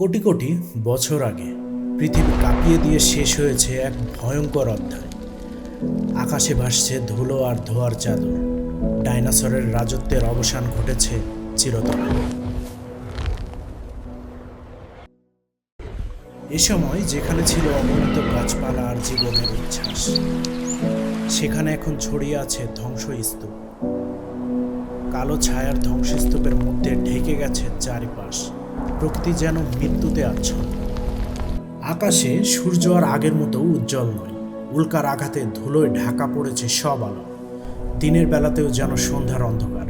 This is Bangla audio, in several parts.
কোটি কোটি বছর আগে পৃথিবী কাঁপিয়ে দিয়ে শেষ হয়েছে এক ভয়ঙ্কর অধ্যায়। আকাশে ভাসছে ধুলো আর ধোয়ার চাদর। ডাইনোসরের রাজত্বের অবসান ঘটেছে চিরতরে। এ সময় যেখানে ছিল অগণিত গাছপালা আর জীবনের উচ্ছ্বাস, সেখানে এখন ছড়িয়ে আছে ধ্বংসস্তূপ। কালো ছায়ার ধ্বংসস্তূপের মধ্যে ঢেকে গেছে চারিপাশ। প্রকৃতি যেন মৃত্যুতে আচ্ছন্ন। আকাশে সূর্য আর আগের মতো উজ্জ্বল নয়। উল্কার আঘাতে ধুলোয় ঢাকা পড়েছে সব আলো। দিনের বেলাতেও যেন সন্ধ্যার অন্ধকার।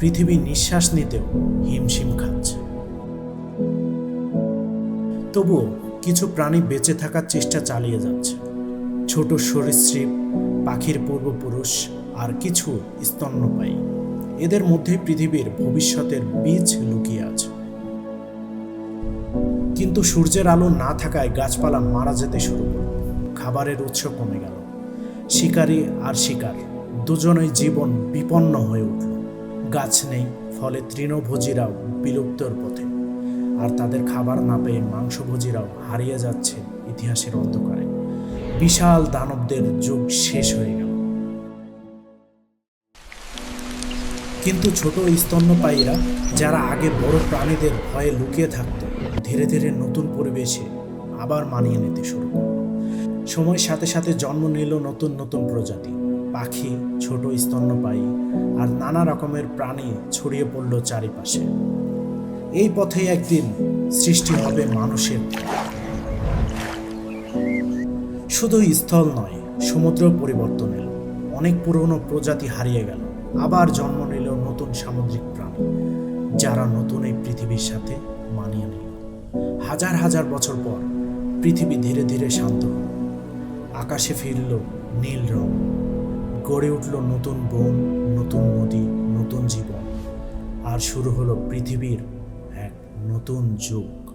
পৃথিবী নিঃশ্বাস নিতেও হিমশিম খাচ্ছে। তবুও কিছু প্রাণী বেঁচে থাকার চেষ্টা চালিয়ে যাচ্ছে। ছোট সরীসৃপ, পাখির পূর্বপুরুষ আর কিছু স্তন্যপায়ী। এদের মধ্যে পৃথিবীর ভবিষ্যতের বীজ লুকিয়ে আছে। কিন্তু সূর্যের আলো না থাকায় গাছপালা মারা যেতে শুরু করল। খাবারের উৎস কমে গেল। শিকারী আর শিকার, দুজনেই জীবন বিপন্ন হয়ে উঠল। গাছ নেই, ফলে তৃণভোজীরাও বিলুপ্তর পথে। আর তাদের খাবার না পেয়ে মাংসভোজীরাও হারিয়ে যাচ্ছে ইতিহাসের অন্ধকারে। বিশাল দানবদের যুগ শেষ হয়ে গেল। কিন্তু ছোট স্তন্যপায়ীরা, যারা আগে বড় প্রাণীদের ভয়ে লুকিয়ে থাকত ধীরে ধীরে নতুন পরিবেশে আবার মানিয়ে নিতে শুরু করল। সময়ের সাথে সাথে জন্ম নিল নতুন নতুন প্রজাতি। পাখি, ছোট স্তন্যপায়ী আর নানা রকমের প্রাণী ছড়িয়ে পড়ল চারিপাশে। এই পথেই একদিন সৃষ্টি হবে মানুষের শুধু স্থল নয়, সমুদ্র পরিবর্তন এলো। অনেক পুরনো প্রজাতি হারিয়ে গেল। আবার জন্ম নিল নতুন সামুদ্রিক প্রাণী, যারা নতুন এই পৃথিবীর সাথে মানিয়ে নিল। হাজার হাজার বছর পর পৃথিবী ধীরে ধীরে শান্ত আকাশে ফিরল নীল রং। গড়ে উঠল নতুন বন, নতুন নদী, নতুন জীবন। আর শুরু হলো পৃথিবীর এক নতুন যুগ।